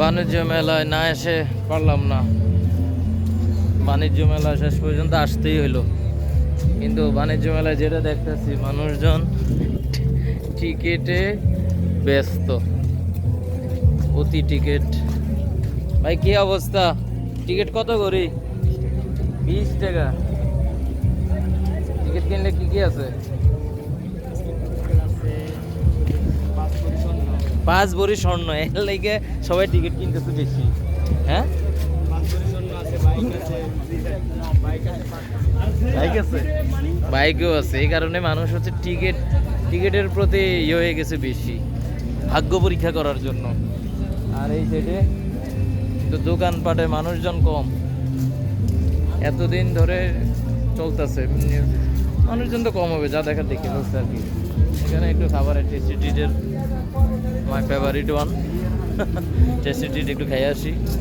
বাণিজ্য মেলায় না এসে পারলাম না। বাণিজ্য মেলা শেষ পর্যন্ত আসতেই হলো কিন্তু বাণিজ্য মেলায় যেটা দেখতেছি, মানুষজন টিকিটে ব্যস্ত। অতি টিকিট। ভাই, কি অবস্থা? টিকিট কত করি? বিশ টাকা। টিকিট কিনলে কি কি আছে? পাঁচ ভরি স্বর্ণ, এর লাগে সবাই টিকিট কিনতেছে বেশি। হ্যাঁ? বাইক আছে? বাইকও আছে, এই কারণে মানুষ হচ্ছে টিকিট টিকিটের প্রতি ইয়ে হয়ে গেছে বেশি, ভাগ্য পরীক্ষা করার জন্য। আর এই সাইডে তো দোকানপাটে মানুষজন কম। এতদিন ধরে চলতেছে মানুষজন তো কম হবে, যা দেখার দেখে ফেলছে আর কি। এখানে একটু খাবারের টেস্টি টিটের মাই ফেভারিট ওয়ান টেস্টি টিট একটু খাই আসি।